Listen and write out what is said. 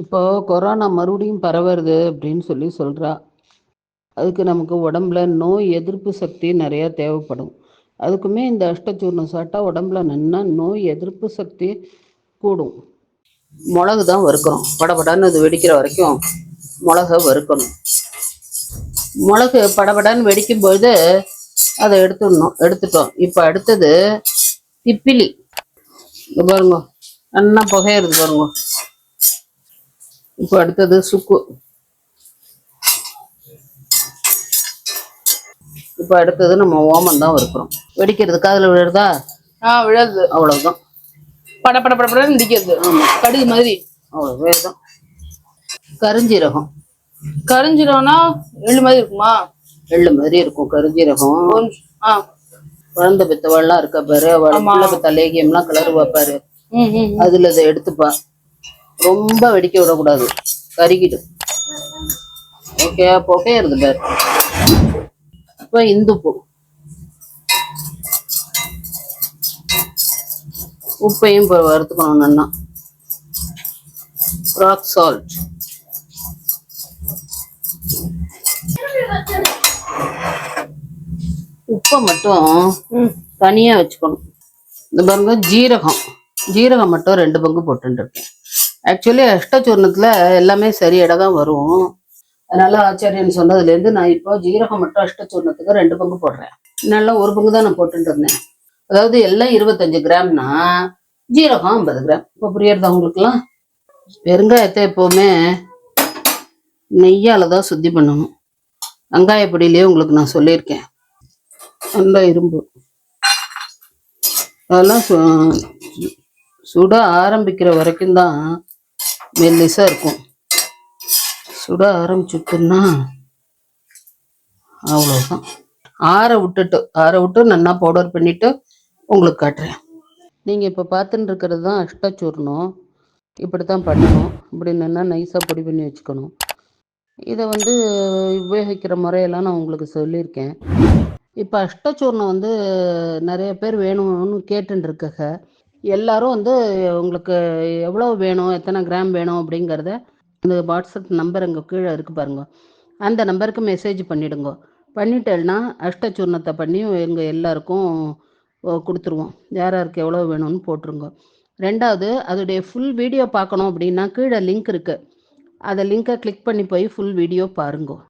இப்போ கொரோனா மறுபடியும் பரவுறது அப்படின்னு சொல்லி சொல்றா. அதுக்கு நமக்கு உடம்புல நோய் எதிர்ப்பு சக்தி நிறையா தேவைப்படும். அதுக்குமே இந்த அஷ்டச்சூர்ணம் சாப்பிட்டா உடம்புல நன்னா நோய் எதிர்ப்பு சக்தி கூடும். மிளகு தான் வறுக்கிறோம். படபடன்னு இது வெடிக்கிற வரைக்கும் மிளக வறுக்கணும். மிளகு படபடன்னு வெடிக்கும்போது அதை எடுத்துடணும் எடுத்துட்டோம். இப்போ அடுத்தது திப்பிலி பாருங்க நல்லா புகையிறது பாருங்க. இப்போ அடுத்தது சுக்கு. இப்போ அடுத்தது நம்ம ஓமம் தான் வறுக்கிறோம். வெடிக்கிறது காதுல விழுறதா? ஆ விழாது அவ்வளவுதான். பட பட பட படன்னு இடிக்கிறது. கடுகு மாதிரி. அவ்வளோ தான் கருஞ்சீரகம். கரிஞ்சிரோம்னா எள்ளு மாதிரி இருக்குமா? எள்ளு மாதிரி இருக்கும் கருஞ்சீரகம். ஆ. குழந்தை பெத்தவள்லாம் இருக்கா பாரு. பிள்ளை பெத்த லேகியம்லாம் கிளறுவா பாரு. அதுல இதை எடுத்துப்பா. ரொம்ப வெடிக்க விடக்கூடாது. கருகிடும். ஓகே புகையிறது பாரு. இப்போ இந்துப்பு உப்பையும் இப்போ வறுத்துக்கணும் நல்லா ராக் சால்ட் உப்பை மட்டும் ம். தனியா வச்சுக்கணும். இந்த பாருங்க ஜீரகம். ஜீரகம் மட்டும் ரெண்டு பங்கு போட்டுருக்கேன் ஆக்சுவலி அஷ்டச்சூர்ணத்துல எல்லாமே சரியாக தான் வரும். அதனால ஆச்சாரியன் சொன்னதுலேருந்து நான் இப்போ ஜீரகம் மட்டும் அஷ்டச்சூர்ணத்துக்கு ரெண்டு பங்கு போடுறேன். நல்லா ஒரு பங்கு தான் நான் போட்டுட்டு இருந்தேன். அதாவது எல்லாம் இருபத்தஞ்சு கிராம்னா ஜீரகம் ஐம்பது கிராம். இப்போ புரியறதா உங்களுக்குலாம் பெருங்காயத்தை எப்போவுமே நெய்யால தான் சுத்தி பண்ணணும். வெங்காயப்பொடியிலேயே உங்களுக்கு நான் சொல்லியிருக்கேன். நல்லா இரும்பு. அதெல்லாம் சுட ஆரம்பிக்கிற வரைக்கும் தான் மெல்லிசாக இருக்கும். சுட ஆரம்பிச்சுட்டுன்னா அவ்வளோதான் ஆற விட்டுட்டு ஆற விட்டு நல்லா பவுடர் பண்ணிவிட்டு உங்களுக்கு காட்டுறேன். நீங்கள் இப்போ பார்த்துட்டு இருக்கிறது தான் அஷ்டச்சூர்ணம் இப்படி தான் பண்ணணும். இப்படி நின்னா நைஸாக பொடி பண்ணி வச்சுக்கணும். இதை வந்து உபயோகிக்கிற முறையெல்லாம் நான் உங்களுக்கு சொல்லியிருக்கேன். இப்போ அஷ்டச்சூர்ணம் வந்து நிறைய பேர் வேணும்னு கேட்டுன்னு இருக்கக எல்லாரும் வந்து உங்களுக்கு எவ்வளோ வேணும் எத்தனை கிராம் வேணும் அப்படிங்கிறத இந்த வாட்ஸ்அப் நம்பர் அங்கே கீழே இருக்கு பாருங்க. அந்த நம்பருக்கு மெசேஜ் பண்ணிவிடுங்க பண்ணிட்டேன்னா அஷ்டச்சூர்ணத்தை பண்ணி எங்கள் எல்லாருக்கும் கொடுத்துருவோம். யார் யாருக்கு எவ்வளோ வேணும்னு போட்டுருங்க. ரெண்டாவது அதோடைய ஃபுல் வீடியோ பார்க்கணும் அப்படின்னா கீழே லிங்க் இருக்குது அதை லிங்கை கிளிக் பண்ணி போய் ஃபுல் வீடியோ பாருங்க.